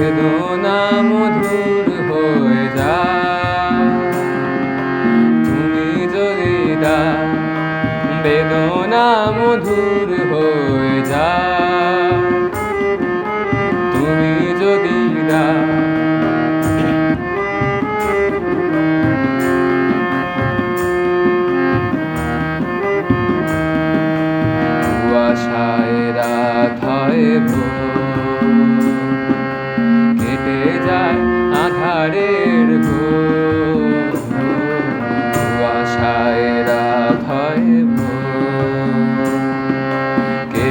বেদনা মধুর হয়ে যায়। তুমি যদি দাও বেদনা মধুর তুমি যদি দাও কুয়াশায়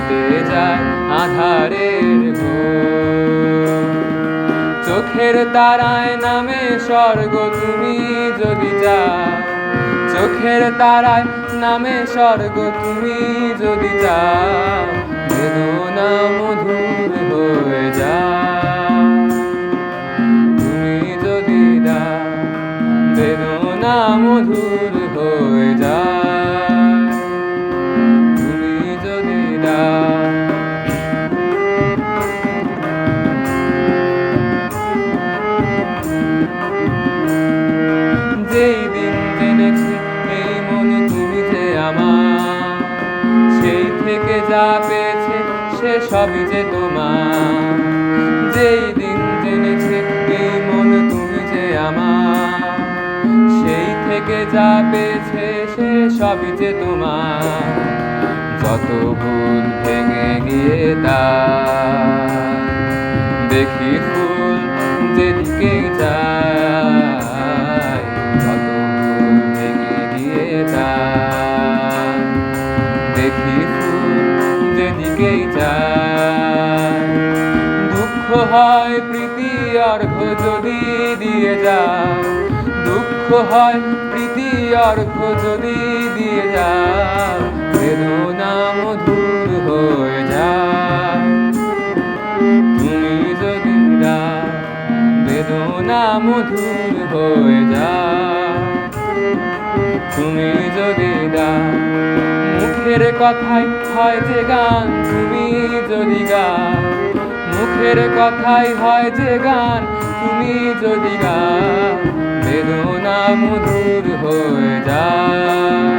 কেটে যায় আধারের চোখের তারায় নামে স্বর্গ তুমি যদি যাও চোখের তারায় নামে স্বর্গ তুমি যদি যাও বেদনা মধুর হয়ে যাও। তুমি যদি দাও বেদনা মধুর যেই দিন জেনেছি এই মন তুমি যে আমার। সেই থেকে যা পেয়েছে, সে সবই যে তোমার। যেই দিন জেনেছে, এই মন তুমি যে আমার। সেই থেকে যা পেয়েছে, সে সবই যে তোমার। যত ভুল ভেঙে গিয়ে তা দেখি ফুল যেদিকে যায়। হয় প্রীতি অর্ঘ যদি দিয়ে যায়। দুঃখ হয় প্রীতি অর্ঘ যদি দিয়ে যায়। বেদনা মধুর হয়ে যায়। তুমি যদি দাও বেদনা মধুর হয়ে যায়। তুমি যদি দাও মুখের কথাই হয় যে গান তুমি যদি গাও মুখের কথাই হয় যে গান। তুমি যদি গান বেদনা মধুর হয়ে যায়।